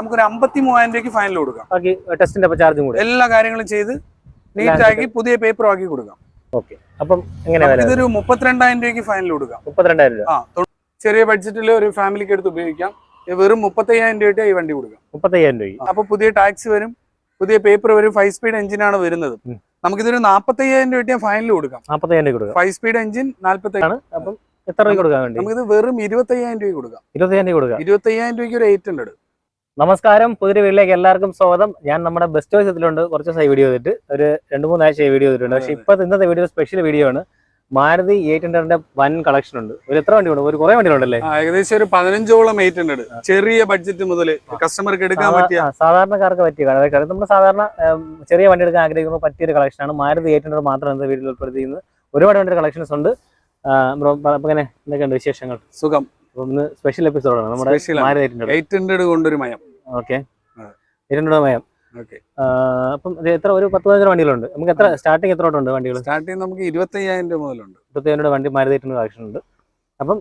നമുക്കൊരു അമ്പത്തി മൂവായിരം രൂപയ്ക്ക് ഫൈനൽ കൊടുക്കാം. ടെസ്റ്റിന്റെ ചാർജും കൂടെ. എല്ലാ കാര്യങ്ങളും ചെയ്ത് നീറ്റ് ആക്കി പുതിയ പേപ്പർ ആക്കി കൊടുക്കാം. ഓക്കെ അപ്പം എങ്ങനെ ഇതൊരു മുപ്പത്തിരണ്ടായിരം രൂപയ്ക്ക് ഫൈനൽ കൊടുക്കാം. മുപ്പത്തിരണ്ടായിരം രൂപ. ആ ചെറിയ ബഡ്ജറ്റിൽ ഒരു ഫാമിലിക്ക് എടുത്ത് ഉപയോഗിക്കാം. വെറും മുപ്പത്തയ്യായിരം രൂപയായിട്ട് ഈ വണ്ടി കൊടുക്കാം. മുപ്പത്തയ്യായിരം രൂപ അപ്പൊ പുതിയ ടാക്സ് വരും പുതിയ പേപ്പർ വരും ഫൈവ് സ്പീഡ് എഞ്ചിനാണ് വരുന്നത്. നമുക്കിതൊരു നാപ്പത്തയ്യായിരം രൂപയ്ക്ക് ഫൈനൽ കൊടുക്കാം. നാൽപ്പത്തയ്യായിരം രൂപ ഫൈവ് സ്പീഡ് എഞ്ചിൻ നാല്പത്തയ്യാണ് അപ്പം എത്ര രൂപ കൊടുക്കാൻ വേണ്ടി? നമുക്കിത് വെറും ഇരുപത്തയ്യായിരം രൂപ കൊടുക്കാം. ഇരുപത്തയ്യായിരം രൂപ കൊടുക്കാം. ഇരുപത്തയ്യായിരം രൂപയ്ക്ക് ഒരു എയ്റ്റ് ഹൺഡ്രഡ് നമസ്കാരം. പുതിയ വീട്ടിലേക്ക് എല്ലാവർക്കും സ്വാഗതം. ഞാൻ നമ്മുടെ ബെസ്റ്റ് ചോയ്സ് ഇതിലുണ്ട്. കുറച്ച് ദിവസമായി വീഡിയോ ചെയ്തിട്ട്. ഒരു രണ്ട് മൂന്നാഴ്ച വീഡിയോ ചെയ്തിട്ടുണ്ട്. പക്ഷേ ഇപ്പോൾ ഇന്നത്തെ വീഡിയോ സ്പെഷ്യൽ വീഡിയോ ആണ്. മാരുതി എയ്റ്റ് ഹൺഡ്രഡിന്റെ വൻ കളക്ഷൻ ഉണ്ട്. ഒരു എത്ര വണ്ടിയുണ്ട് ഒരു കുറെ വണ്ടികളുണ്ടല്ലേ ഉണ്ടല്ലേ ഏകദേശം ഒരു പതിനഞ്ചോളം എയ്റ്റ് ഹൺഡ്രഡ് ചെറിയ ബഡ്ജറ്റ് മുതൽ കസ്റ്റമർക്ക് എടുക്കാൻ പറ്റിയ സാധാരണക്കാർക്ക് പറ്റിയ കാരണം നമ്മൾ സാധാരണ ചെറിയ വണ്ടി എടുക്കാൻ ആഗ്രഹിക്കുമ്പോൾ പറ്റിയ ഒരു കളക്ഷനാണ് മാരുതി എയ്റ്റ് ഹൺഡ്രഡ് മാത്രം ഇന്നത്തെ വീട്ടിൽ ഉൾപ്പെടുത്തിയിരുന്നത് ഒരുപാട് വണ്ടി കളക്ഷൻസ് ഉണ്ട്. അങ്ങനെ എന്തൊക്കെയുണ്ട് വിശേഷങ്ങൾ? സുഖം. സ്പെഷ്യൽ എപ്പിസോഡാണ് നമ്മുടെ എയ്റ്റ് ഹൺഡ്രഡ് കൊണ്ടൊരു മയം. ഓക്കെ. അതെ. എയ്റ്റ് ഹൺഡ്രഡ് മയം ഓക്കെ. ആ, അപ്പം എത്ര ഒരു പത്ത് പതിനഞ്ച് വണ്ടികളുണ്ട്. നമുക്ക് എത്ര സ്റ്റാർട്ടിങ് എത്ര ഉണ്ട് വണ്ടികൾ? സ്റ്റാർട്ടിങ് നമുക്ക് ഇരുപത്തയ്യായിരം രൂപ മുതലുണ്ട്. ഇരുപത്തിയേഴ് വണ്ടി മാരുതി എയ്റ്റ് ഹൺഡ്രഡ് കളക്ഷൻ ഉണ്ട് അപ്പം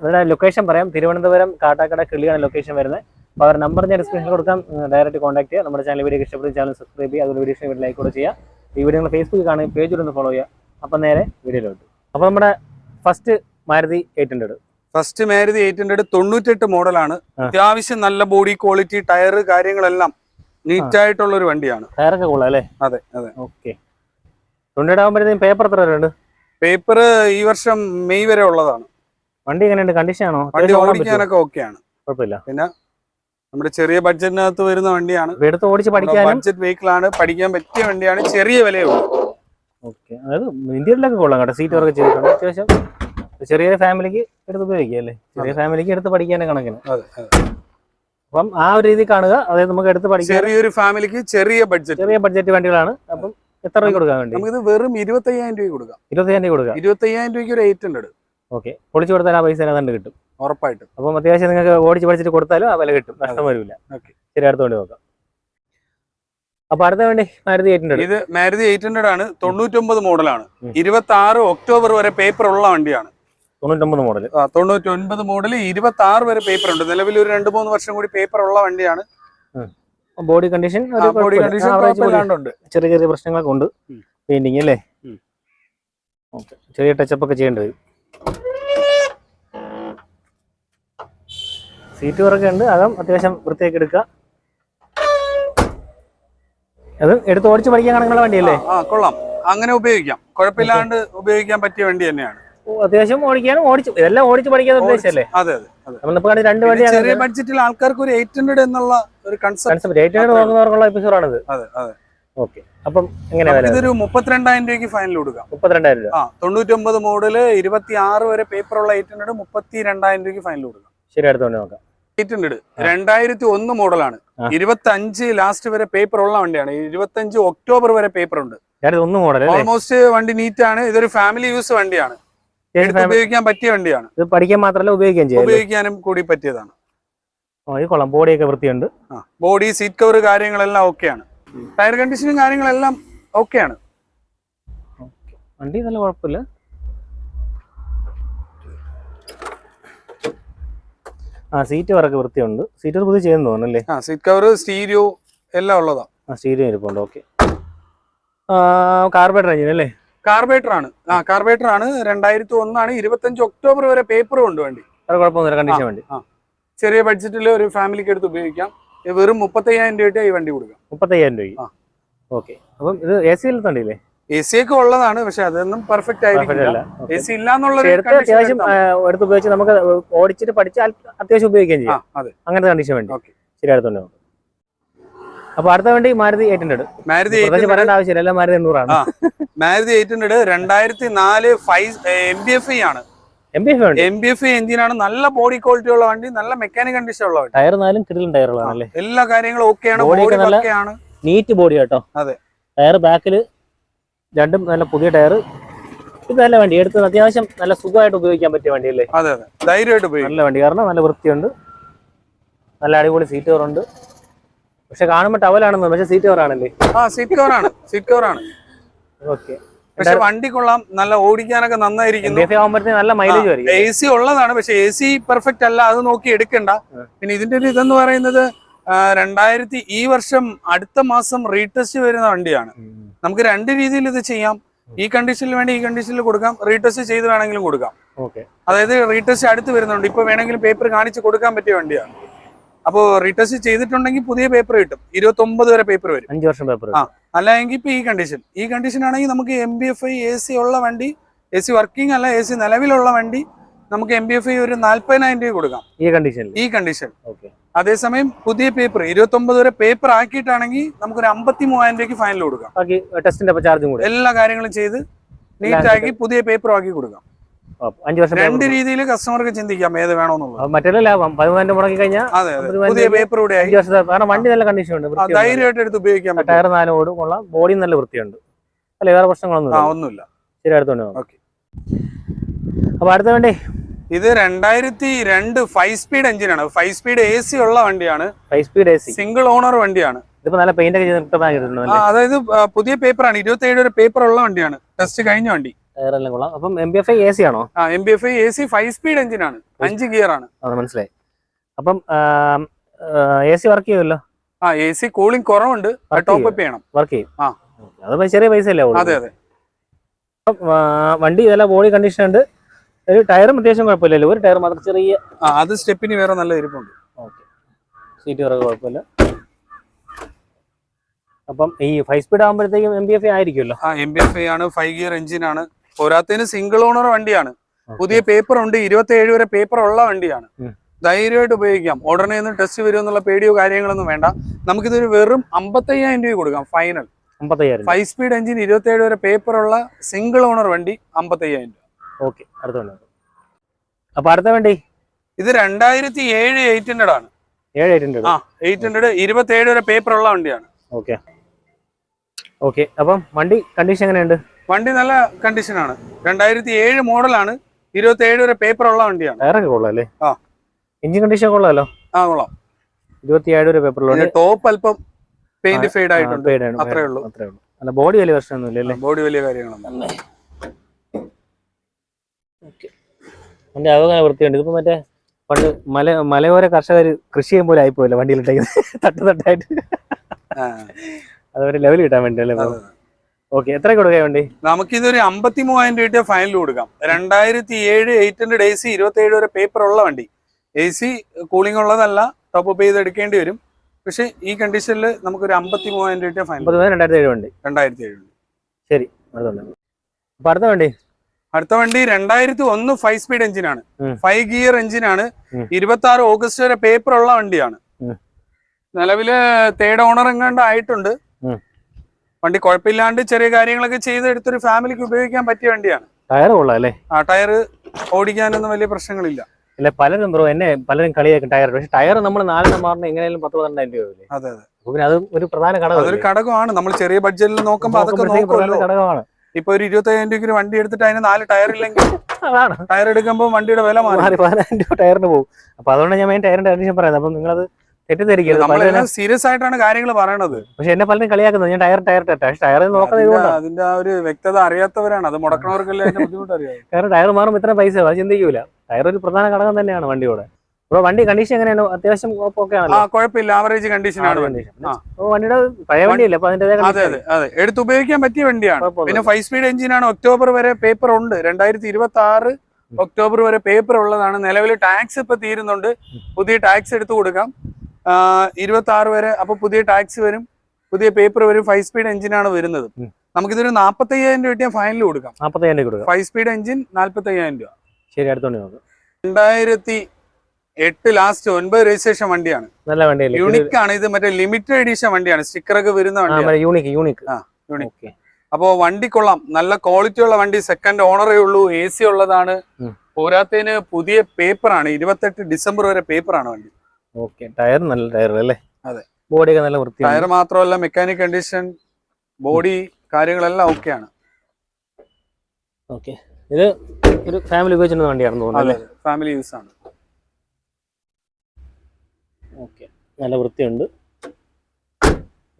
ഇവിടെ ലൊക്കേഷൻ പറയാം. തിരുവനന്തപുരം കാട്ടാക്കട കിളിയാണ് ലൊക്കേഷൻ വരുന്നത്. അപ്പോൾ അവർ നമ്പർ ഞാൻ ഡിസ്ക്രിപ്ഷനിൽ കൊടുക്കാം. ഡയറക്റ്റ് കോൺടാക്ട് ചെയ്യുക. നമ്മുടെ ചാനൽ വീഡിയോ ഇഷ്ടപ്പെടുന്ന ചാനൽ സബ്സ്ക്രൈബ് ചെയ്യുക. അതുപോലെ വീഡിയോ വീഡിയോ ലൈക്ക് കൂടെ ചെയ്യുക. ഈ വീഡിയോ നിങ്ങൾ ഫേസ്ബുക്കിൽ കാണുക പേജിലൊന്ന് ഫോളോ ചെയ്യുക. അപ്പം നേരെ വീഡിയോയിലോട്ട് അപ്പോൾ നമ്മുടെ first Maruti eight hundred first Maruti eight hundred തൊണ്ണൂറ്റെട്ട് മോഡലാണ്. അത്യാവശ്യം നല്ല ബോഡി ക്വാളിറ്റി ടയർ കാര്യങ്ങളെല്ലാം നീറ്റ് ആയിട്ടുള്ള ഒരു വണ്ടിയാണ്. ടയറൊക്കെ കൊള്ളാം അല്ലേ? അതെ അതെ. ഓക്കെ. പേപ്പർ എത്ര വരെയുണ്ട് പേപ്പർ ഈ വർഷം മെയ് വരെ ഉള്ളതാണ്. വണ്ടി എങ്ങനെയുണ്ട്? കണ്ടീഷൻ ആണോ? വണ്ടി? ഓടിക്കാനൊക്കെ ഓക്കെയാണ് കുഴപ്പമില്ല. നമ്മുടെ ചെറിയ ബഡ്ജറ്റിനകത്ത് വരുന്ന വണ്ടിയാണ്. എടുത്ത് ഓടിച്ച് പഠിക്കാനും? ബഡ്ജറ്റ് വെഹിക്കിൾ ആണ്. പഠിക്കാൻ പറ്റിയ വണ്ടിയാണ്. ചെറിയ വിലയുള്ളൂ ഓക്കെ. അതായത് ഇന്ത്യയിലൊക്കെ കൊള്ളാം കേട്ടോ. സീറ്റ് വർക്ക് ചെയ്തിട്ടുണ്ട്. അത്യാവശ്യം ചെറിയൊരു ഫാമിലിക്ക് എടുത്ത് ഉപയോഗിക്കാം അല്ലേ ചെറിയ ഫാമിലിക്ക് എടുത്ത് പഠിക്കാനും കണക്കിന്. അപ്പം ആ ഒരു രീതി കാണുക. അതായത് നമുക്ക് എടുത്ത് പഠിക്കാൻ ചെറിയൊരു ഫാമിലിക്ക് ചെറിയ ബഡ്ജറ്റ് ചെറിയ ബഡ്ജറ്റ് വണ്ടികളാണ്. അപ്പം എത്ര രൂപ കൊടുക്കാൻ വേണ്ടി? നമുക്ക് വെറും ഇരുപത്തയ്യായിരം രൂപ കൊടുക്കാം. ഇരുപത്തയ്യായിരം രൂപ കൊടുക്കാം. ഇരുപത്തയ്യായിരം രൂപയ്ക്ക് ഒരു എയ്റ്റ് ഹൺഡ്രഡ് ഓക്കെ. പൊളിച്ചു കൊടുത്താൽ ആ പൈസ അതിനകത്ത് കിട്ടും. ഉറപ്പായിട്ടും. അപ്പം അത്യാവശ്യം നിങ്ങൾക്ക് ഓടിച്ച് പഠിച്ചിട്ട് കൊടുത്താലും ആ വില കിട്ടും. നഷ്ടം വരില്ല ശരി അടുത്ത വണ്ടി നോക്കാം. അപ്പൊ അടുത്ത വേണ്ടി മാരുതി എയ്റ്റ് ഹൺഡ്രഡ് ഇത് മാരുതി എയ്റ്റ് ഹൺഡ്രഡ് ആണ്. തൊണ്ണൂറ്റൊമ്പത് മോഡലാണ്. ഇരുപത്തി ആറ് ഒക്ടോബർ വരെ പേപ്പർ ഉള്ള വണ്ടിയാണ്. തൊണ്ണൂറ്റൊമ്പത് മോഡൽ ആ, തൊണ്ണൂറ്റൊൻപത് മോഡൽ ഇരുപത്തി ആറ് വരെ പേപ്പർ ഉണ്ട്. നിലവിൽ ഒരു രണ്ട് മൂന്ന് വർഷം കൂടി പേപ്പർ ഉള്ള വണ്ടിയാണ്. ബോഡി കണ്ടീഷൻ ബോഡി കണ്ടീഷൻ ചെറിയ ചെറിയ പ്രശ്നങ്ങളൊക്കെ ഉണ്ട്. പെയിന്റിങ് അല്ലേ? ചെറിയ ടച്ചപ്പ് ഒക്കെ ചെയ്യേണ്ടി വരും. സീറ്റ് വർക്കൊക്കെ ഉണ്ട്. അകം അത്യാവശ്യം വൃത്തിയാക്കി എടുക്കുക. അത് എടുത്ത് ഓടിച്ച് പഠിക്കാൻ കണക്കുള്ള വണ്ടിയല്ലേ? കൊള്ളാം. അങ്ങനെ ഉപയോഗിക്കാം. കുഴപ്പമില്ലാണ്ട് ഉപയോഗിക്കാൻ പറ്റിയ വണ്ടി തന്നെയാണ്. അത്യാവശ്യം ഓടിക്കാനും ഓടിച്ചു ഇതെല്ലാം ഓടിച്ച് പഠിക്കാൻ ഉദ്ദേശമല്ലേ അതെ അതെ രണ്ട് വണ്ടി ചെറിയ ബഡ്ജറ്റിൽ ആൾക്കാർക്ക് ഒരു എയ്റ്റ് ഹൺഡ്രഡ് എന്നുള്ള ഒരു കൺസെപ്റ്റ് നോക്കുന്നവർക്കുള്ള എപ്പിസോഡാണിത് അതെ അതെ. ഓക്കെ അപ്പം എങ്ങനെ ഇതൊരു മുപ്പത്തിരണ്ടായിരം രൂപയ്ക്ക് ഫൈനൽ കൊടുക്കാം. മുപ്പത്തിരണ്ടായിരം രൂപ. ആ തൊണ്ണൂറ്റൊമ്പത് മോഡൽ ഇരുപത്തി ആറ് വരെ പേപ്പർ ഉള്ള എയ്റ്റ് ഹൺഡ്രഡ് മുപ്പത്തി രണ്ടായിരം രൂപയ്ക്ക് ഫൈനൽ കൊടുക്കാം. ശരി അടുത്തോണ്ട് നോക്കാം. എയ്റ്റ് ഹൺഡ്രഡ് രണ്ടായിരത്തി ഒന്ന് മോഡലാണ്. ഇരുപത്തി അഞ്ച് ലാസ്റ്റ് വരെ പേപ്പർ ഉള്ള വണ്ടിയാണ്. ഇരുപത്തി അഞ്ച് ഒക്ടോബർ വരെ പേപ്പർ ഉണ്ട്. ഓൾമോസ്റ്റ് വണ്ടി നീറ്റ് ആണ്. ഇതൊരു ഫാമിലി യൂസ് വണ്ടിയാണ്. ഉപയോഗിക്കാൻ പറ്റിയ വണ്ടിയാണ്. ഇത് പഠിക്കാൻ മാത്രമല്ല ഉപയോഗിക്കാൻ ചെയ്യാം ഉപയോഗിക്കാനും കൂടി പറ്റിയതാണ്. ഓ ഈ കൊള്ളാം ബോഡിയൊക്കെ വൃത്തിയുണ്ട്. ബോഡി സീറ്റ് കവർ കാര്യങ്ങളെല്ലാം ഓക്കെയാണ്. ടയർ കണ്ടീഷനും കാര്യങ്ങളെല്ലാം ഓക്കെയാണ്. വണ്ടി നല്ല കുഴപ്പമില്ല. ആ സീറ്റ് വറക്ക് വൃത്തിയുണ്ട്. സീറ്റ് പുതിയ ചെയ്യുന്നു തോന്നുന്നല്ലേ ആ സീറ്റ് കവർ സ്റ്റീരിയോ എല്ലാം ഉള്ളതാ. ആ സ്റ്റീരിയോ ഇരിപ്പുണ്ട്. ഓക്കെ. കാർബേറ്റർ എഞ്ചിൻ അല്ലേ? കാർബേറ്റർ ആണ്. ആ കാർബേറ്റർ ആണ്. രണ്ടായിരത്തി ഒന്നാണ് ഇരുപത്തഞ്ച് ഒക്ടോബർ വരെ പേപ്പർ കൊണ്ട് വേണ്ടി. കണ്ടീഷൻ വണ്ടി. ചെറിയ ബഡ്ജറ്റിൽ ഒരു ഫാമിലിക്ക് എടുത്ത് ഉപയോഗിക്കാം. വെറും മുപ്പത്തയ്യായിരം രൂപയ്ക്ക് ഈ വണ്ടി കൊടുക്കാം മുപ്പത്തയ്യായിരം രൂപ. ഓക്കെ. അപ്പം ഇത് എ സി ഇല്ലേ എ സി ഒക്കെ ഉള്ളതാണ് പക്ഷെ അതൊന്നും പെർഫെക്റ്റ് ആയിരിക്കില്ല. എ സി ഇല്ലാന്നുള്ള അത്യാവശ്യം എടുത്ത് ഉപയോഗിച്ച് നമുക്ക് ഓടിച്ചിട്ട് പഠിച്ചാൽ അത്യാവശ്യം ഉപയോഗിക്കുകയും ചെയ്യാം. അങ്ങനത്തെ കണ്ടീഷൻ വേണ്ടി. ശരി അടുത്തുണ്ട് അപ്പൊ അടുത്ത വണ്ടി മാരുതി എയ്റ്റ് ഹൺഡ്രഡ് മാരുതി പറയേണ്ട ആവശ്യമില്ല എല്ലാം മാരുതി എണ്ണൂറാണ്. ആണ് മാരുതി എയ്റ്റ് ഹൺഡ്രഡ് രണ്ടായിരത്തി നാല് ഫൈവ് എം ബി എഫ് ആണ്. എം ബി എഫ് എഞ്ചിനാണ് നല്ല ബോഡി ക്വാളിറ്റി ഉള്ള വണ്ടി നല്ല മെക്കാനിക് കണ്ടീഷൻ ഉള്ള വണ്ടി. ടയർ നാലും കിടിലും ടയറുകളാണ് അല്ലേ? എല്ലാ കാര്യങ്ങളും ഓക്കെയാണ് ആണ് ബോഡി ഒക്കെയാണ് നീറ്റ് ബോഡി കേട്ടോ അതെ. ടയർ ബാക്കിൽ രണ്ടും നല്ല പുതിയ ടയർ ഇത് നല്ല വണ്ടി എടുത്ത് അത്യാവശ്യം നല്ല സുഖമായിട്ട് ഉപയോഗിക്കാൻ പറ്റിയ വണ്ടിയല്ലേ? അതെ അതെ. ധൈര്യമായിട്ട് ഉപയോഗിക്കാം. നല്ല വണ്ടി കാരണം നല്ല വൃത്തിയുണ്ട്. നല്ല അടിപൊളി സീറ്റ് കവറുണ്ട് പക്ഷെ കാണുമ്പോൾ ടവലാണെന്ന് പക്ഷെ സീറ്റ് കവറാണല്ലേ ആ സീറ്റ് കവർ ആണ്. സീറ്റ് കവർ ആണ്. ഓക്കെ പക്ഷെ വണ്ടി കൊള്ളാം. നല്ല ഓടിക്കാനൊക്കെ നന്നായിരിക്കുന്നു. നല്ല മൈലേജ് വരും എ സി ഉള്ളതാണ്. പക്ഷെ എ സി പെർഫെക്റ്റ് അല്ല. അത് നോക്കി എടുക്കണ്ട. പിന്നെ ഇതിന്റെ ഒരു ഇതെന്ന് പറയുന്നത് രണ്ടായിരത്തി ഈ വർഷം അടുത്ത മാസം റീടെസ്റ്റ് വരുന്ന വണ്ടിയാണ്. നമുക്ക് രണ്ട് രീതിയിൽ ഇത് ചെയ്യാം. ഈ കണ്ടീഷനിൽ വേണ്ടി ഈ കണ്ടീഷനിൽ കൊടുക്കാം. റീടെസ്റ്റ് ചെയ്ത് വേണമെങ്കിലും കൊടുക്കാം. ഓക്കെ അതായത് റീടെസ്റ്റ് അടുത്ത് വരുന്നുണ്ട്. ഇപ്പൊ വേണമെങ്കിലും പേപ്പർ കാണിച്ച് കൊടുക്കാൻ പറ്റിയ വണ്ടിയാണ്. അപ്പോൾ റീടെസ്റ്റ് ചെയ്തിട്ടുണ്ടെങ്കിൽ പുതിയ പേപ്പർ കിട്ടും. ഇരുപത്തി ഒമ്പത് വരെ പേപ്പർ വരും. അഞ്ച് വർഷം പേപ്പർ ആ. അല്ലെങ്കിൽ ഇപ്പൊ ഈ കണ്ടീഷൻ ഈ കണ്ടീഷൻ ആണെങ്കിൽ നമുക്ക് M B F I A C ഉള്ള വണ്ടി എ സി വർക്കിംഗ് അല്ല എ സി നിലവിലുള്ള വണ്ടി നമുക്ക് എം ബി എഫ് ഐ ഒരു നാല്പതിനായിരം രൂപ കൊടുക്കാം. ഈ കണ്ടീഷൻ ഈ കണ്ടീഷൻ ഓക്കെ അതേസമയം പുതിയ പേപ്പർ ഇരുപത്തി ഒമ്പത് വരെ പേപ്പർ ആക്കിയിട്ടാണെങ്കിൽ നമുക്കൊരു അമ്പത്തി മൂവായിരം രൂപയ്ക്ക് ഫൈനൽ കൊടുക്കാം. ടെസ്റ്റിന്റെ അപ്പൊ ചാർജും എല്ലാ കാര്യങ്ങളും ചെയ്ത് നീറ്റാക്കി പുതിയ പേപ്പർ ആക്കി കൊടുക്കാം. അഞ്ച് വർഷം രണ്ട് രീതിയിൽ കസ്റ്റമർക്ക് ചിന്തിക്കാം ഏത് വേണമെന്നുള്ളത്. മറ്റേ ലാഭം പതിമൂന്നായിരം മുടക്കി കഴിഞ്ഞാൽ പുതിയ പേപ്പർ കൂടെ ആയി. അഞ്ച് വർഷത്തെ കാരണം വണ്ടി നല്ല കണ്ടീഷൻ ഉണ്ട് ധൈര്യമായിട്ട് എടുത്ത് ഉപയോഗിക്കാൻ പറ്റും. ടയർ നാല് ഓടും കൊള്ളാം. ബോഡി നല്ല വൃത്തിയുണ്ട്. അല്ലെ വേറെ പ്രശ്നങ്ങളൊന്നും ഒന്നുമില്ല. ശരി അടുത്തോണ്ട്. ഓക്കെ അപ്പൊ അടുത്ത വണ്ടി. ഇത് രണ്ടായിരത്തി രണ്ട് ഫൈവ് സ്പീഡ് എഞ്ചിനാണ് ഫൈവ് സ്പീഡ് എ സി ഉള്ള വണ്ടിയാണ്. Five speed A C single owner വണ്ടിയാണ്. നല്ല പെയിന്റ് ഒക്കെ അതായത് പുതിയ പേപ്പറാണ് ഇരുപത്തി ഏഴ് വരെ പേപ്പർ ഉള്ള വണ്ടിയാണ്. ടെസ്റ്റ് കഴിഞ്ഞ വണ്ടി. എല്ലാം കൊള്ളാം. അപ്പം M B F I A C ആണോ? ആ M B F I A C five speed എഞ്ചിനാണ് അഞ്ച് ഗിയർ ആണ്. അത് മനസ്സിലായി. അപ്പം എ സി വർക്ക് ചെയ്യുമല്ലോ? ആ എ സി കൂളിംഗ് കുറവുണ്ട്. ടോപ്പ് അപ്പ് ചെയ്യണം. വർക്ക് ചെയ്യും. ആ. അത് ചെറിയ പൈസ അല്ലേ അതെ അതെ. വണ്ടി ഇതെല്ലാം ബോഡി കണ്ടീഷൻ ഉണ്ട്. ഒരു ടയറും അത്യാവശ്യം കുഴപ്പമില്ലല്ലോ. ഒരു ടയർ മാത്രം ചെറിയ അത് സ്റ്റെപ്പിന് വേറെ നല്ല ഇരിപ്പുണ്ട്. ഓക്കെ. സീറ്റ് വേറെ കുഴപ്പമില്ല. അപ്പം ഈ ഫൈവ് സ്പീഡ് ആകുമ്പോഴത്തേക്കും എം ബി എഫ് ആയിരിക്കുമല്ലോ. ആ എം ബി എഫ് ഐ ആണ്. ഫൈവ് ഗിയർ എഞ്ചിനാണ് പോരാത്തതിന് സിംഗിൾ ഓണർ വണ്ടിയാണ്. പുതിയ പേപ്പർ ഉണ്ട്. ഇരുപത്തി ഏഴ് വരെ പേപ്പർ ഉള്ള വണ്ടിയാണ്. ധൈര്യമായിട്ട് ഉപയോഗിക്കാം. ഉടനെ ഒന്ന് ടെസ്റ്റ് വരും എന്നുള്ള പേടിയോ കാര്യങ്ങളൊന്നും വേണ്ട. നമുക്കിതൊരു വെറും അമ്പത്തയ്യായിരം രൂപ കൊടുക്കാം ഫൈനൽ ഫൈവ് സ്പീഡ് എഞ്ചിൻ ഇരുപത്തി ഏഴ് വരെ പേപ്പർ ഉള്ള സിംഗിൾ ഓണർ വണ്ടി അമ്പത്തയ്യായിരം രൂപ. ഓക്കെ അപ്പൊ അടുത്ത വണ്ടി? ഇത് രണ്ടായിരത്തി ഏഴ് എയ്റ്റ് ഹൺഡ്രഡ് ആണ്. ആ എയ്റ്റ് ഹൺഡ്രഡ് ഇരുപത്തി ഏഴ് വരെ പേപ്പർ ഉള്ള വണ്ടിയാണ്. ഓക്കെ. ഓക്കെ അപ്പം വണ്ടി കണ്ടീഷൻ എങ്ങനെയുണ്ട്? വണ്ടി നല്ല കണ്ടീഷനാണ് രണ്ടായിരത്തി ഏഴ് മോഡലാണ് ഇരുപത്തി ഏഴ് വരെ പേപ്പർ ഉള്ള വണ്ടിയാണ്. ടയറൊക്കെ കൊള്ളാല്ലേ ആ. എഞ്ചിൻ കണ്ടീഷൻ കൊള്ളാലോ? ആ കൊള്ളാം. ഇരുപത്തി ഏഴ് വരെ പേപ്പർ ഉള്ള ടോപ്പ് അല്പം പെയിന്റ് ഫെയ്ഡ് ആയിട്ടുണ്ട്. അത്രേ ഉള്ളൂ. അത്രേ ഉള്ളൂ. അല്ല ബോഡി വലിയ പ്രശ്നമൊന്നുമില്ല അല്ലേ? ബോഡി വലിയ കാര്യങ്ങളൊന്നും വണ്ടി അവകാശം വൃത്തിയുണ്ട്. ഇതിപ്പോ മറ്റേ പണ്ട് മല മലയോര കർഷകർ കൃഷി ചെയ്യുമ്പോൾ പോലെ ആയിപ്പോയല്ലോ വണ്ടിയിലിട്ടേക്കുന്നത്. തട്ട് തട്ടായിട്ട്. ആ, അതൊരു ലെവൽ കിട്ടാൻ വേണ്ടി അല്ലേ. ഓക്കെ എത്ര കൊടുക്കുക വണ്ടി? നമുക്കിതൊരു അമ്പത്തി മൂവായിരം രൂപ ഫൈനൽ കൊടുക്കാം രണ്ടായിരത്തി ഏഴ് എയ്റ്റ് ഹൺഡ്രഡ് എ സി ഇരുപത്തി ഏഴ് വരെ പേപ്പർ ഉള്ള വണ്ടി. എ സി കൂളിംഗ് ഉള്ളതല്ല ടോപ്പ് അപ്പ് ചെയ്ത് എടുക്കേണ്ടി വരും. പക്ഷെ ഈ കണ്ടീഷനിൽ നമുക്കൊരു അമ്പത്തി മൂവായിരം രൂപ ഫൈനൽ അമ്പത് പേര് രണ്ടായിരത്തി ഏഴ് വണ്ടി. രണ്ടായിരത്തി ഏഴ് ശരി അപ്പൊ അടുത്ത വണ്ടി? അടുത്ത വണ്ടി രണ്ടായിരത്തി ഒന്ന് ഫൈവ് സ്പീഡ് എഞ്ചിനാണ് ഫൈവ് ഗിയർ എഞ്ചിനാണ്. ഇരുപത്തി ആറ് ഓഗസ്റ്റ് വരെ പേപ്പർ ഉള്ള വണ്ടിയാണ്. നിലവിൽ തേർഡ് ഓണർ എങ്ങാണ്ട് ആയിട്ടുണ്ട്. വണ്ടി കുഴപ്പമില്ലാണ്ട് ചെറിയ കാര്യങ്ങളൊക്കെ ചെയ്ത് എടുത്തൊരു ഫാമിലിക്ക് ഉപയോഗിക്കാൻ പറ്റിയ വണ്ടിയാണ്. ടയർ കൊള്ളാം അല്ലേ ആ ടയർ ഓടിക്കാനൊന്നും വലിയ പ്രശ്നങ്ങളില്ല. അല്ലെ പലരും ബ്രോ എന്നെ പലരും കളിയാക്കും ടയർ പക്ഷെ ടയർ നമ്മൾ നാലെണ്ണം മാറണം എങ്ങനെയാലും പത്ത് പന്ത്രണ്ടായിരം രൂപ അതെ അതെ. പിന്നെ അത് ഒരു പ്രധാന അതൊരു ഘടകമല്ലേ? ഘടകമാണ്. നമ്മൾ ചെറിയ ബഡ്ജറ്റിൽ നോക്കുമ്പോൾ അതൊക്കെ ഘടകമാണ്. ഇപ്പൊ ഒരു ഇരുപത്തയ്യായിരം രൂപയ്ക്ക് ഒരു വണ്ടി എടുത്തിട്ട് അതിന് നാല് ടയർ ഇല്ലെങ്കിൽ അതാണ്. ടയർ എടുക്കുമ്പോൾ വണ്ടിയുടെ വില മാറി. മാറി പതിനായിരം രൂപ ടയറിന് പോകും. അപ്പൊ അതുകൊണ്ട് ഞാൻ മെയിൻ ടയറിന്റെ കണ്ടീഷൻ പറയുന്നത്. അപ്പൊ നിങ്ങളത് തെറ്റിദ്ധരിക്കരുത്. നമ്മൾ സീരിയസ് ആയിട്ടാണ് കാര്യങ്ങൾ പറയണത്. പക്ഷെ എന്നെ പലരും കളിയാക്കുന്നത്. ഞാൻ ടയർ ടയർ ടയർ പക്ഷെ ടയർ നോക്കുന്നത് അതിന്റെ- ആ ഒരു വ്യക്തത അറിയാത്തവരാണ്. അത് മുടക്കണവർക്കല്ലേ ബുദ്ധിമുട്ട് അറിയാം കാരണം ടയർ മാറുമ്പോൾ ഇത്ര പൈസ അത് ചിന്തിക്കൂല. ടയർ ഒരു പ്രധാന ഘടകം തന്നെയാണ് വണ്ടിയോട്. അപ്പൊ വണ്ടി കണ്ടീഷൻ എങ്ങനെയാണ്? അത്യാവശ്യം കുഴപ്പമില്ല. ആവറേജ്. അപ്പൊ വണ്ടിയുടെ പഴയ വണ്ടിയല്ലേ? അപ്പൊ അതിന്റെ അതെ അതെ അതെ. എടുത്ത് ഉപയോഗിക്കാൻ പറ്റിയ വണ്ടിയാണ്. പിന്നെ ഫൈവ് സ്പീഡ് എഞ്ചിനാണ് ഒക്ടോബർ വരെ പേപ്പർ ഉണ്ട്. രണ്ടായിരത്തി ഇരുപത്തി ആറ് ഒക്ടോബർ വരെ പേപ്പർ ഉള്ളതാണ്. നിലവിൽ ടാക്സ് ഇപ്പൊ തീരുന്നുണ്ട്. പുതിയ ടാക്സ് എടുത്തു കൊടുക്കാം. ഇരുപത്തി ആറ് വരെ അപ്പൊ പുതിയ ടാക്സ് വരും പുതിയ പേപ്പർ വരും ഫൈവ് സ്പീഡ് എഞ്ചിനാണ് വരുന്നത്. നമുക്ക് നമുക്കിതൊരു നാൽപ്പത്തി അയ്യായിരം രൂപ ഫൈനൽ കൊടുക്കാം. നാപ്പത്തയ്യായിരം രൂപ ഫൈവ് സ്പീഡ് എഞ്ചിൻ നാൽപ്പത്തി അയ്യായിരം രൂപ. ശരി അടുത്തോണ്ട് നോക്കാം. രണ്ടായിരത്തി എട്ട് ലാസ്റ്റ് ഒൻപത് രജിസ്ട്രേഷൻ വണ്ടിയാണ്. നല്ല വണ്ടി യൂണിക് ആണ് ഇത്. മറ്റേ ലിമിറ്റഡ് എഡിഷൻ വണ്ടിയാണ്. സ്റ്റിക്കർ ഒക്കെ വരുന്ന വണ്ടിയാണ്. യൂണിക് യൂണിക് ആ, യൂണിക് അപ്പോ വണ്ടി കൊള്ളാം. നല്ല ക്വാളിറ്റി ഉള്ള വണ്ടി. സെക്കൻഡ് ഓണറേ ഉള്ളൂ. എ സി ഉള്ളതാണ്. പോരാത്തതിന് പുതിയ പേപ്പറാണ് ഇരുപത്തെട്ട് ഡിസംബർ വരെ പേപ്പറാണ് വണ്ടി. ഓക്കെ. ടയർ നല്ല ടയർ അല്ലേ? അതെ. ബോഡി ഒക്കെ നല്ല വൃത്തി ടയർ മാത്രമല്ല മെക്കാനിക് കണ്ടീഷൻ ബോഡി കാര്യങ്ങളെല്ലാം ഓക്കെയാണ്. ഓക്കെ. ഇത് ഒരു ഫാമിലി ഉപയോഗിച്ചിരുന്ന വണ്ടിയാണെന്ന് തോന്നുന്നു അല്ലേ? ഫാമിലി യൂസ് ആണ്. ഓക്കെ. നല്ല വൃത്തിയുണ്ട്.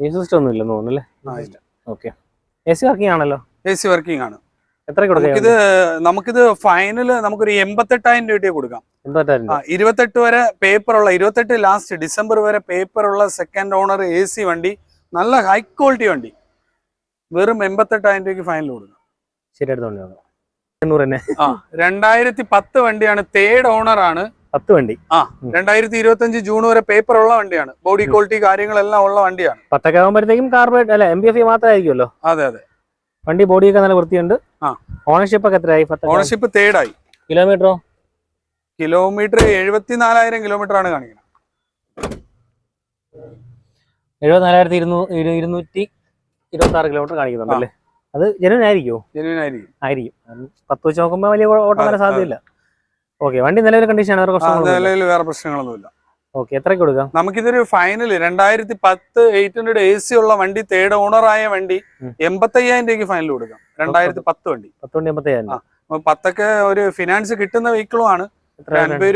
ഈ സിസ്റ്റം ഒന്നും ഇല്ലെന്ന് തോന്നുന്നു അല്ലേ. ഓക്കെ. എ സി വർക്കിംഗ് ആണല്ലോ? എ സി വർക്കിംഗ് ആണ്. എത്ര കൊടുക്കുക നമുക്കിത് ഫൈനൽ ഫൈനൽ നമുക്കൊരു എൺപത്തെട്ടായിരം രൂപയ്ക്ക് കൊടുക്കാം. ഇരുപത്തെട്ട് വരെ പേപ്പർ ഉള്ള ഇരുപത്തെട്ട് ലാസ്റ്റ് ഡിസംബർ വരെ പേപ്പർ ഉള്ള സെക്കൻഡ് ഓണർ എ സി വണ്ടി നല്ല ഹൈ ക്വാളിറ്റി വണ്ടി. വെറും എൺപത്തെട്ടായിരം രൂപയ്ക്ക് ഫൈനൽ കൊടുക്കാം. രണ്ടായിരത്തി പത്ത് വണ്ടിയാണ് തേർഡ് ഓണർ ആണ്. പത്ത് വണ്ടി. ആ രണ്ടായിരത്തി ഇരുപത്തി അഞ്ച് ജൂൺ വരെ പേപ്പർ ഉള്ള വണ്ടിയാണ്. ബോഡി ക്വാളിറ്റി കാര്യങ്ങളെല്ലാം ഉള്ള വണ്ടിയാണ്. പത്തൊക്കെ ആകുമ്പോഴത്തേക്കും കാർബേറ്റ് അല്ല എം ബി എഫ് മാത്രമായിരിക്കുമല്ലോ. അതെ അതെ. വണ്ടി ബോഡിയൊക്കെ നല്ല വൃത്തിയുണ്ട്. ഓണർഷിപ്പ് ഒക്കെ എത്രയായി? ഓണർഷിപ്പ് തേർഡായി. കിലോമീറ്ററോ കിലോമീറ്റർ എഴുപത്തിനാലായിരം കിലോമീറ്റർ ആണ് കാണിക്കുന്നത് എഴുപത്തിനാലായിരത്തി ഇരുന്നൂ ഇരു- ഇരുന്നൂറ്റി ഇരുപത്തി ആറ് കിലോമീറ്റർ കാണിക്കുന്നുണ്ടല്ലേ അത് ജനുവൻ ആയിരിക്കുമോ ആയിരിക്കും. പത്ത് വെച്ച് നോക്കുമ്പോൾ വലിയ ഓട്ടം വരാൻ സാധ്യതയില്ല. ഓക്കെ വണ്ടി നിലവിലെ കണ്ടീഷൻ ആണ് വേറെ പ്രശ്നങ്ങളൊന്നുമില്ല. ഓക്കെ എത്രയ്ക്ക് കൊടുക്കാം? നമുക്കിതൊരു ഫൈനൽ രണ്ടായിരത്തി പത്ത് എയ്റ്റ് ഹൺഡ്രഡ് എ സി ഉള്ള വണ്ടി തേർഡ് ഓണറായ വണ്ടി. എൺപത്തയ്യായിരം രൂപയ്ക്ക് ഫൈനൽ കൊടുക്കാം. രണ്ടായിരത്തി പത്ത് വണ്ടി. പത്ത് വണ്ടി എൺപത്തയ്യായിരം. പത്തൊക്കെ ഒരു ഫിനാൻസ് കിട്ടുന്ന വെഹിക്കിളും ആണ്.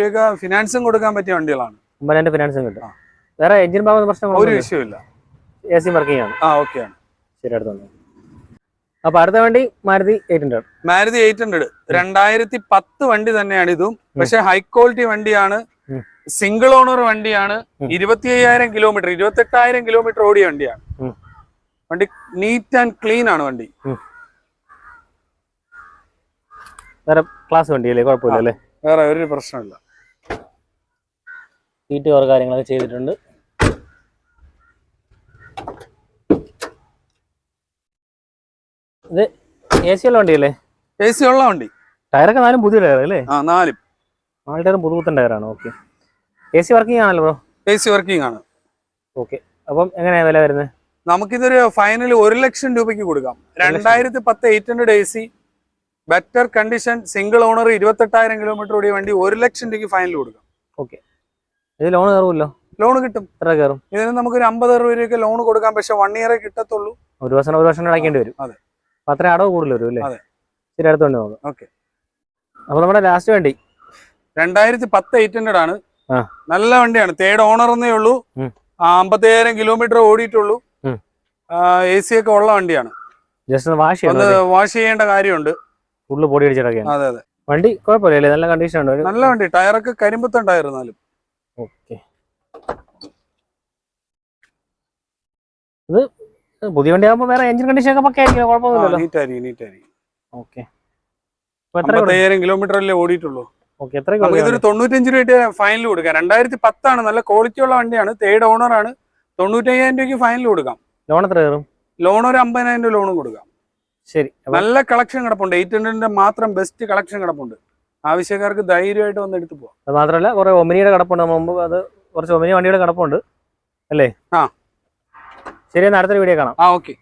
രൂപ ഫിനാൻസും കൊടുക്കാൻ പറ്റിയ വണ്ടികളാണ്. ഒമ്പതിനായിരം ഫിനാൻസും കിട്ടും. വേറെ എഞ്ചിൻ ഭാഗം ഒരു പ്രശ്നങ്ങളൊന്നും വിഷയമില്ല എ സി വർക്കിംഗ് ആണ്. ആ ഓക്കെ ആണ്. ശരി അടുത്തുണ്ട് അപ്പൊ അടുത്ത വണ്ടി Maruti eight hundred Maruti eight hundred രണ്ടായിരത്തി പത്ത് വണ്ടി തന്നെയാണ് ഇതും. പക്ഷെ ഹൈ ക്വാളിറ്റി വണ്ടിയാണ്. സിംഗിൾ ഓണർ വണ്ടിയാണ്. ഇരുപത്തി അയ്യായിരം കിലോമീറ്റർ ഇരുപത്തെട്ടായിരം കിലോമീറ്റർ ഓടിയ വണ്ടിയാണ്. വണ്ടി നീറ്റ് ആൻഡ് ക്ലീൻ ആണ് വണ്ടി. വേറെ ക്ലാസ് വണ്ടിയല്ലേ? കുഴപ്പമില്ല അല്ലേ വേറെ ഒരു പ്രശ്നമില്ല. സീറ്റ് കവർ കാര്യങ്ങളൊക്കെ ചെയ്തിട്ടുണ്ട്. ഇത് എ സി ഉള്ള വണ്ടിയല്ലേ? എ സി ഉള്ള വണ്ടി. ടയറൊക്കെ നാലും പുതിയ ടയർ അല്ലേ? ആ നാലും. നാല് ടയറും പുതുപുത്തൻ ടയറാണ് ഓക്കെ എ സി വർക്കിംഗ് ആണല്ലോ ബ്രോ എ സി വർക്കിംഗ് ആണ്. ഓക്കെ അപ്പം എങ്ങനെയാ വില വരുന്നത്? നമുക്കിതൊരു ഫൈനൽ ഒരു ലക്ഷം രൂപയ്ക്ക് കൊടുക്കാം. രണ്ടായിരത്തി പത്ത് eight hundred A C better condition single owner ഇരുപത്തെട്ടായിരം kilometre ഓടിയ വണ്ടി ഒരു ലക്ഷം രൂപയ്ക്ക് ഫൈനൽ കൊടുക്കാം. ഓക്കെ ഇത് ലോൺ കയറുമല്ലോ ലോൺ കിട്ടും. എത്ര കയറും ഇതിന് നമുക്കൊരു അമ്പത് അറുപത് രൂപയ്ക്ക് ലോൺ കൊടുക്കാം. പക്ഷെ വൺ ഇയറേ കിട്ടത്തുള്ളൂ. ഒരു വർഷം ഒരു വർഷം അടയ്ക്കേണ്ടി വരും. അതെ. അത്ര അടവ് കൂടുതൽ വരും അല്ലേ? അതെ. ശരി അടുത്തോണ്ട് നോക്കാം. ഓക്കെ അപ്പൊ നമ്മുടെ ലാസ്റ്റ് വണ്ടി. രണ്ടായിരത്തി പത്ത് എയ്റ്റ് ഹൺഡ്രഡ് ആണ്. നല്ല വണ്ടിയാണ്. തേർഡ് ഓണർ എന്നേ ഉള്ളൂ. അമ്പത്തയ്യായിരം കിലോമീറ്റർ ഓടിയിട്ടുള്ളൂ. എ സി ഒക്കെ ഉള്ള വണ്ടിയാണ്. വാഷ് വാഷ് ചെയ്യേണ്ട കാര്യമുണ്ട്. ഫുള്ള് പൊടി അടിച്ചിടക്കാണ് അതെ അതെ. വണ്ടി കുഴപ്പമില്ല നല്ല കണ്ടീഷൻ ഉണ്ട്. നല്ല വണ്ടി. ടയറൊക്കെ കരിമ്പത്തുണ്ടായിരുന്നാലും ടയർ എന്നാലും. ഓക്കെ ഇത് പുതിയ വണ്ടി ആകുമ്പോൾ വേറെ എഞ്ചിൻ കണ്ടീഷൻ ഒക്കെ പക്കെ ആയിരിക്കും കുഴപ്പമൊന്നുമില്ലല്ലോ. നീറ്റ് ആയിരിക്കും നീറ്റ് ആയിരിക്കും. ഓക്കെ എത്ര കിലോമീറ്റർ അല്ലേ ഓടിയിട്ടുള്ളൂ. ഇതൊരു തൊണ്ണൂറ്റഞ്ച് രൂപ ഫൈനൽ കൊടുക്കാം. രണ്ടായിരത്തി പത്താണ്. നല്ല ക്വാളിറ്റി ഉള്ള വണ്ടിയാണ്. തേർഡ് ഓണർ ആണ്. തൊണ്ണൂറ്റയ്യായിരം രൂപയ്ക്ക് ഫൈനൽ കൊടുക്കാം. ലോൺ എത്ര കയറും? ലോൺ ഒരു അമ്പതിനായിരം രൂപ ലോണും കൊടുക്കാം. ശരി നല്ല കളക്ഷൻ കിടപ്പുണ്ട്. എയ്റ്റ് ഹൺഡ്രഡിന്റെ മാത്രം ബെസ്റ്റ് കളക്ഷൻ കിടപ്പുണ്ട്. ആവശ്യക്കാർക്ക് ധൈര്യമായിട്ട് വന്ന് എടുത്തു പോവാം. അത് മാത്രമല്ല കുറെ ഒമിനിയുടെ കിടപ്പുണ്ട്. മുമ്പ് അത് കുറച്ച് ഒമിനി വണ്ടിയുടെ കിടപ്പുണ്ട്. അല്ലേ? ആ. ശരി എന്നാൽ അടുത്തൊരു വീഡിയോ കാണാം. ആ ഓക്കെ